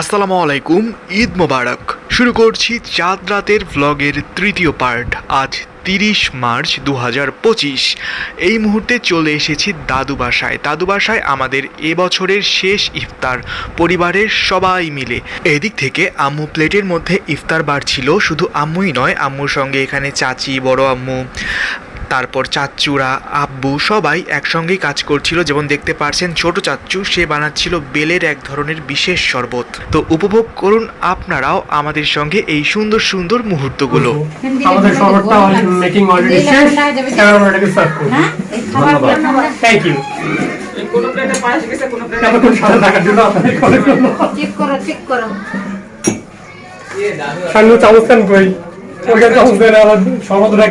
আসসালামু আলাইকুম, ঈদ মোবারক। শুরু করছি চাঁদ রাতের ভ্লগের তৃতীয় পার্ট আজ তিরিশ মার্চ দু পঁচিশ। এই মুহূর্তে চলে এসেছি দাদু বাসায়। দাদু বাসায় আমাদের এবছরের শেষ ইফতার। পরিবারের সবাই মিলে। এদিক থেকে আম্মু প্লেটের মধ্যে ইফতার বার ছিল। শুধু আম্মুই নয়, আম্মুর সঙ্গে এখানে চাচি, বড় আম্মু। তারপর চাচ্চুরা আব্বু সবাই একসঙ্গেই কাজ করছিল যেমন দেখতে পারছেন ছোট চাচ্চু সে বানাচ্ছিল বেলের এক ধরনের বিশেষ শরবত। তো উপভোগ করুন আপনারাও আমাদের সঙ্গে এই সুন্দর সুন্দর মুহূর্তগুলো। আমাদের শহরটা মেকিং অলরেডি শেষ। এবার আমরা এটাকে সার্ভ করব। ধন্যবাদ। থ্যাংক ইউ কোনো প্লেটে পায়েস গেছে কোনো প্লেটে থাকার জন্য আপনাদের চেক করো চেক করো। সামনে চামচ খান কই? ওকে চামচ দেন আমার শরবত রাখ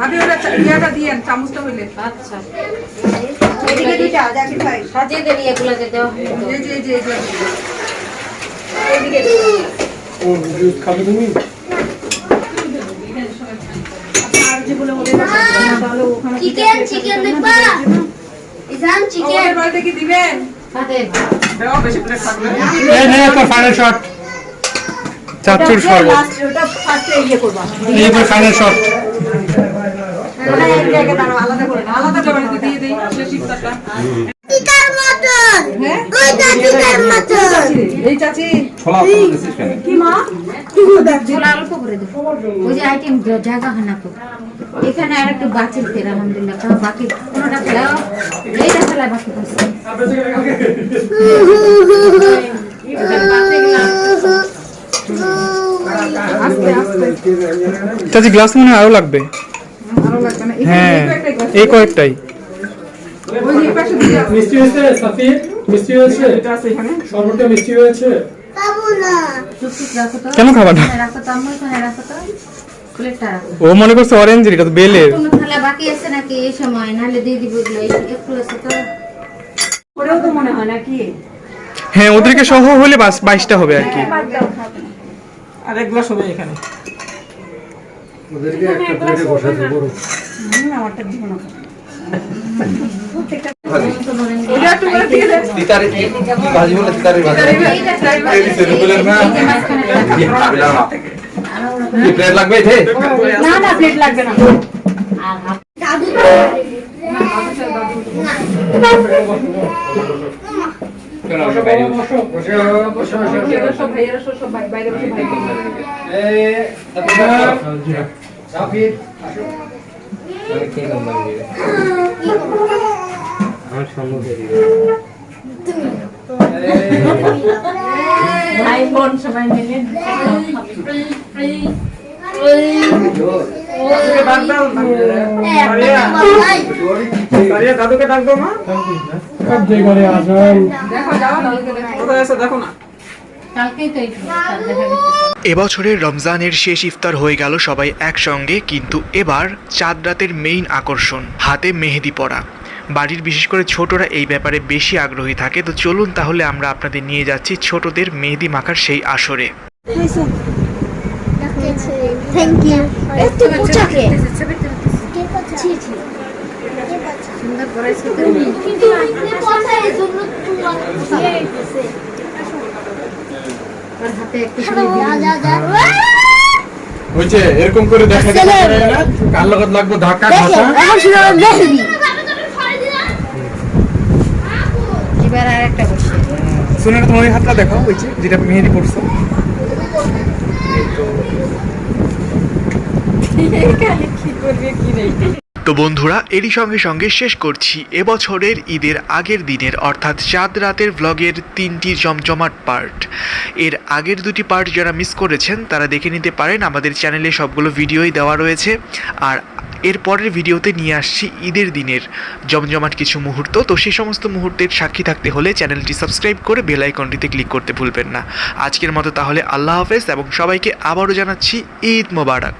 ভাবি ওরা ইয়াটা দিয়েন চামচটা হইলে। আচ্ছা। এদিকে দুইটা দেখি ভাই। সাজিয়ে দেরি এগুলাকে দাও এই যে এই যে এদিকে ও দুধ খাবে তুমি? আর যেগুলো হবে তাহলে ওখানে চিকেন চিকেন দেখবা? ইজান চিকেন ওদের বাড়িতে কি দিবেন? হাতে দেওয়া বেশি প্লেট থাকলে এই নে তোর ফাইনাল শট চাচুর শরবত। ওটা ফার্স্টে ইয়ে করবা। এই ফাইনাল শট এখানে আর একটু বাকি ফের আলহামদুলিল্লাহ। বাকি কোনোটা ফেলাও। এইটা ফেলায় বাকি চাচি গ্লাস মনে হয় আরও লাগবে। ভালো লাগবে না হ্যাঁ এই কয়েকটাই। মিষ্টি হয়েছে সাফির? মিষ্টি হয়েছে? মিষ্টি হয়েছে? কেন খাবা না? রাখো ও মনে করছে অরেঞ্জের এটা তো বেলের। বাকি আছে নাকি এই সময়? নাহলে দিয়ে দিব একটু আছে তো। ওরেও তো মনে হয় নাকি? হ্যাঁ ওদেরকে সহ হলে বাস বাইশটা হবে আর কি। আর এক গ্লাস হবে এখানে। ওদেরকে একটা প্লেটে বসাতে আমারটা দিব না প্লেট লাগবে না না প্লেট লাগবে না। আর হাফ দাদু ভাই বোন সবাই মিলে। দাদুকে ডাক দাও সারিয়া। সারিয়া দাদুকে ডাক মা। দেখো যাও কোথায় আছে? দেখো না। এবছরের রমজানের শেষ ইফতার হয়ে গেল সবাই একসঙ্গে কিন্তু এবার চাঁদ রাতের মেইন আকর্ষণ হাতে মেহেদি পরা। বাড়ির বিশেষ করে ছোটরা এই ব্যাপারে বেশি আগ্রহী থাকে তো চলুন তাহলে আমরা আপনাদের নিয়ে যাচ্ছি ছোটদের মেহেদি মাখার সেই আসরে। থ্যাংক ইউ একটু পুচাকে সুন্দর করেছে তো। কিন্তু কথা এই জন্য তোমার ওর হাতে একটু এরকম করে দেখা যায় না? কার লগত লাগবো? ধাক্কা ঘাসা শুনে মেহেদি এবার আর একটা বসে শুনে তোমার ওই হাতটা দেখাও ওই যে যেটা মেহেদি পড়ছো তো বন্ধুরা, এরই সঙ্গে সঙ্গে শেষ করছি এবছরের ঈদের আগের দিনের, অর্থাৎ চাঁদ রাতের ভ্লগের তিনটি জমজমাট পার্ট এর আগের দুটি পার্ট যারা মিস করেছেন, তারা দেখে নিতে পারেন, আমাদের চ্যানেলে সবগুলো ভিডিওই দেওয়া রয়েছে। আর এর পরের ভিডিওতে নিয়ে আসছি ঈদের দিনের জমজমাট কিছু মুহূর্ত। তো সেই সমস্ত মুহূর্তের সাক্ষী থাকতে হলে চ্যানেলটি সাবস্ক্রাইব করে বেল আইকনটিতে ক্লিক করতে ভুলবেন না। আজকের মতো তাহলে আল্লাহ হাফেজ, এবং সবাইকে আবারও জানাচ্ছি ঈদ মোবারক।